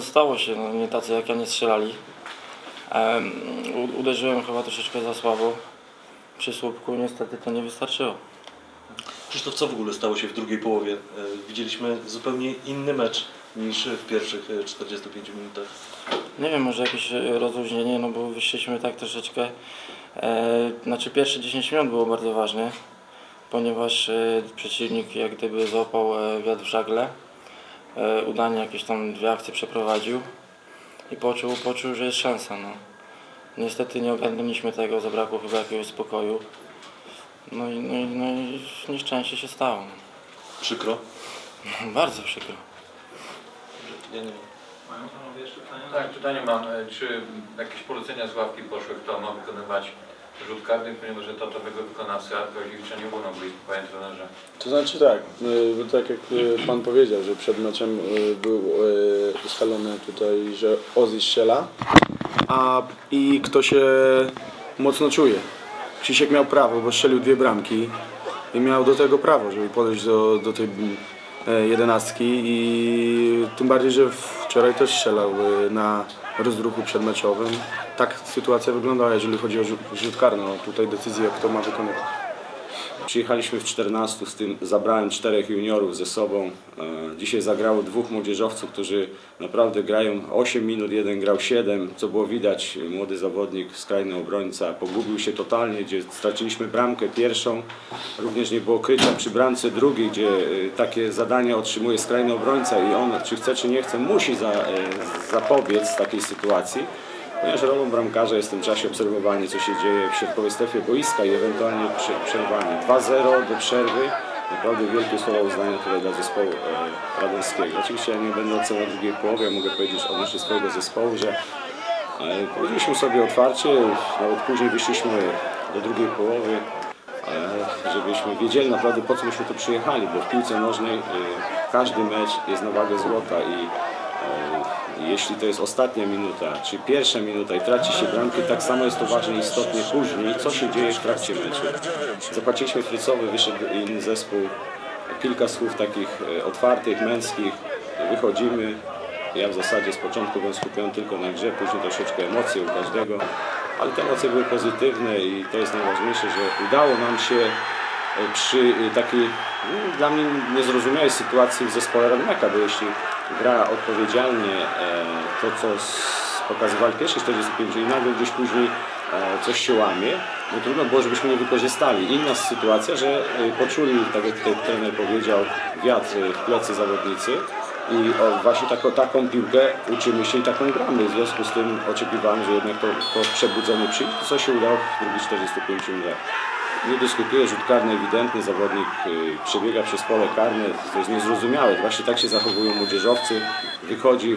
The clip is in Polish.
stało się, no, nie tacy jak ja nie strzelali. Em, u- uderzyłem chyba troszeczkę za słabo przy słupku, niestety to nie wystarczyło. Krzysztof, co w ogóle stało się w drugiej połowie? E, Widzieliśmy zupełnie inny mecz niż w pierwszych e, 45 minutach. Nie wiem, może jakieś e, rozluźnienie, no bo wyszliśmy tak troszeczkę. E, znaczy pierwsze 10 minut było bardzo ważne, ponieważ e, przeciwnik jak gdyby złapał e, wiatr w żagle. E, udanie jakieś tam dwie akcje przeprowadził i poczuł, poczuł, że jest szansa. No. Niestety nie ogarnęliśmy tego, zabrakło chyba jakiegoś spokoju. No i, no i, no i nieszczęście się stało. No. Przykro. Bardzo przykro. Ja nie mam. Mają panowie jeszcze pytania? Tak, pytanie mam. e, Czy jakieś polecenia z ławki poszły, kto ma wykonywać rzut karny, ponieważ etatowego wykonawcy Arkoziewicza nie było na boisku, panie trenerze? To znaczy tak, bo tak jak y, Pan powiedział, że przed meczem był ustalony tutaj, że Ozzy strzela, a i kto się mocno czuje. Krzysiek miał prawo, bo strzelił dwie bramki i miał do tego prawo, żeby podejść do, do tej e, jedenastki i tym bardziej, że wczoraj też strzelał y, na rozruchu przedmeczowym. Tak sytuacja wyglądała, jeżeli chodzi o rzut, karny. No, tutaj decyzja, kto ma wykonywać. Przyjechaliśmy w 14, z tym zabrałem czterech juniorów ze sobą. E, Dzisiaj zagrało dwóch młodzieżowców, którzy naprawdę grają 8 minut, jeden grał 7, co było widać. Młody zawodnik, skrajny obrońca, pogubił się totalnie, gdzie straciliśmy bramkę pierwszą. Również nie było krycia przy bramce drugiej, gdzie e, takie zadania otrzymuje skrajny obrońca i on, czy chce, czy nie chce, musi e, zapobiec takiej sytuacji. Ponieważ rolą bramkarza jest w tym czasie obserwowanie, co się dzieje w środkowej strefie boiska i ewentualnie prze- przerwanie. 2-0 do przerwy. Naprawdę wielkie słowa uznania tutaj dla zespołu e, radomskiego. Oczywiście ja nie będę oceniał drugiej połowy, ja mogę powiedzieć odnośnie swojego zespołu, że e, powiedzieliśmy sobie otwarcie, nawet później wyszliśmy do drugiej połowy, e, żebyśmy wiedzieli naprawdę po co myśmy tu przyjechali, bo w piłce nożnej e, każdy mecz jest na wagę złota i jeśli to jest ostatnia minuta, czy pierwsza minuta i traci się bramkę, tak samo jest to ważne istotnie później, co się dzieje w trakcie meczu. Zapłaciliśmy Frycowy, wyszedł inny zespół, kilka słów takich e, otwartych, męskich, wychodzimy. Ja w zasadzie z początku byłem skupiony tylko na grze, później troszeczkę emocje u każdego, ale te emocje były pozytywne i to jest najważniejsze, że udało nam się e, przy e, takiej no, dla mnie niezrozumiałej sytuacji w zespole Radmaka, bo jeśli gra odpowiedzialnie e, to, co pokazywali pierwsze 45 i nagle gdzieś później e, coś się łamie, no trudno było, żebyśmy nie wykorzystali. Inna sytuacja, że e, poczuli, tak jak tutaj trener powiedział, wiatr w plecy zawodnicy i właśnie taką, taką piłkę uczymy się i taką gramy. W związku z tym oczekiwałem, że jednak to, to przebudzenie przyjdzie, co się udało w drugich 45 minutach. Nie dyskutuję, rzut karny ewidentny, zawodnik y, przebiega przez pole karne, to jest niezrozumiałe. Właśnie tak się zachowują młodzieżowcy, wychodzi